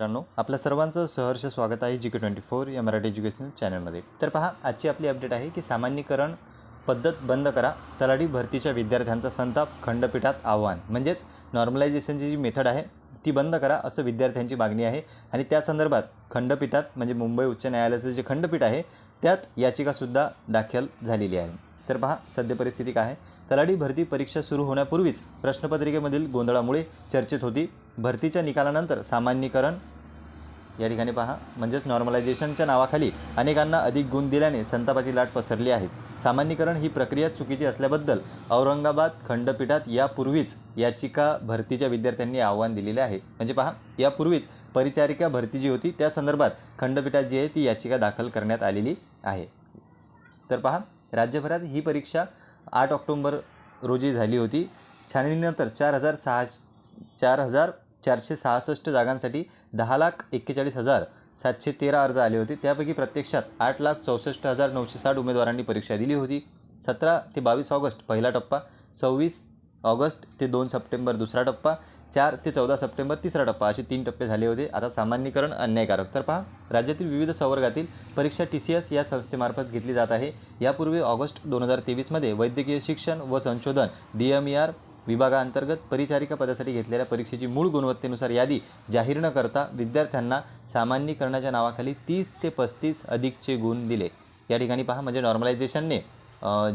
आपल्या सर्वांचं सहर्ष स्वागत आहे जी के ट्वेंटी फोर या मराठी एज्युकेशनल चॅनलमध्ये. तर पहा आजची आपली अपडेट आहे की सामान्यीकरण पद्धत बंद करा तलाठी भरतीच्या विद्यार्थ्यांचा संताप खंडपीठात आव्हान. म्हणजेच नॉर्मलायझेशनची जी मेथड आहे ती बंद करा असं विद्यार्थ्यांची मागणी आहे. आणि त्या संदर्भात खंडपीठात म्हणजे मुंबई उच्च न्यायालयाचं जे खंडपीठ आहे त्यात याचिकासुद्धा दाखल झालेली आहे. तर पहा सद्य परिस्थिती काय आहे? तलाठी भरती परीक्षा सुरू होण्यापूर्वीच प्रश्नपत्रिकेमधील गोंधळामुळे चर्चेत होती. भरतीच्या निकालानंतर सामान्यीकरण. या ठिकाणी पहा म्हणजेच नॉर्मलायझेशनच्या नावाखाली अनेकांना अधिक गुण दिल्याने संतापाची लाट पसरली आहे. सामान्यीकरण ही प्रक्रिया चुकीची असल्याबद्दल औरंगाबाद खंडपीठात यापूर्वीच याचिका भरतीच्या विद्यार्थ्यांनी आव्हान दिलेले आहे. म्हणजे पहा यापूर्वीच परिचारिका भरती जी होती त्या संदर्भात खंडपीठात जी आहे ती याचिका दाखल करण्यात आलेली आहे. तर पहा राज्यभरात ही परीक्षा आठ ऑक्टोंबर रोजी झाली होती. छाननीनंतर चार हजार सहा चार हजार चारशे सहासष्ट जागांसाठी दहा लाख एक्केचाळीस हजार सातशे तेरा अर्ज आले होते. त्यापैकी प्रत्यक्षात आठ लाख चौसष्ट हजार नऊशे साठ उमेदवारांनी परीक्षा दिली होती. सतरा ते बावीस ऑगस्ट पहिला टप्पा. सव्वीस ऑगस्ट ते दोन सप्टेंबर दुसरा टप्पा चार ते चौदा सप्टेंबर तिसरा टप्पा असे तीन टप्पे झाले होते. आता सामान्यीकरण अन्यायकारक. तर पहा राज्यातील विविध संवर्गातील परीक्षा टी सी एस या संस्थेमार्फत घेतली जात आहे. यापूर्वी ऑगस्ट दोन हजार तेवीसमध्ये वैद्यकीय शिक्षण व संशोधन डी एम ई आर विभागाअंतर्गत परिचारिका पदासाठी घेतलेल्या परीक्षेची मूळ गुणवत्तेनुसार यादी जाहीर न करता विद्यार्थ्यांना सामान्यीकरणाच्या नावाखाली तीस ते पस्तीस अधिकचे गुण दिले. या ठिकाणी पहा म्हणजे नॉर्मलायझेशनने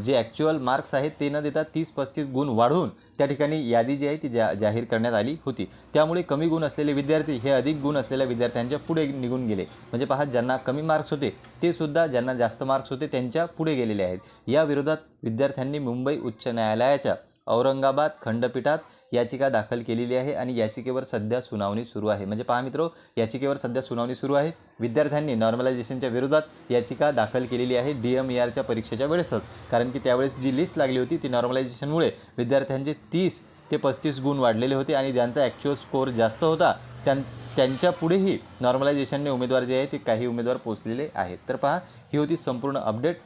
जे ॲक्च्युअल मार्क्स आहेत ते न देता तीस पस्तीस गुण वाढवून त्या ठिकाणी यादी जी आहे ती जा जाहीर करण्यात आली होती. त्यामुळे कमी गुण असलेले विद्यार्थी हे अधिक गुण असलेल्या विद्यार्थ्यांच्या पुढे निघून गेले. म्हणजे पहा ज्यांना कमी मार्क्स होते ते सुद्धा ज्यांना जास्त मार्क्स होते त्यांच्या पुढे गेलेले आहेत. या विरोधात विद्यार्थ्यांनी मुंबई उच्च न्यायालयाच्या औरंगाबाद खंडपीठात याचिका दाखल केलेली आहे आणि याचिकेवर सध्या सुनावणी सुरू आहे. म्हणजे पहा मित्रो याचिकेवर सध्या सुनावणी सुरू आहे. विद्यार्थ्यांनी नॉर्मलायझेशनच्या विरोधात याचिका दाखल केलेली आहे डी एम ई आरच्या परीक्षेच्या वेळेसच. कारण की त्यावेळेस जी लिस्ट लागली होती ती नॉर्मलायझेशनमुळे विद्यार्थ्यांचे तीस ते पस्तीस गुण वाढलेले होते आणि ज्यांचा ॲक्च्युअल स्कोअर जास्त होता त्यां त्यांच्या पुढेही नॉर्मलायझेशनने उमेदवार जे आहे ते काही उमेदवार पोचलेले आहेत. तर पहा ही होती संपूर्ण अपडेट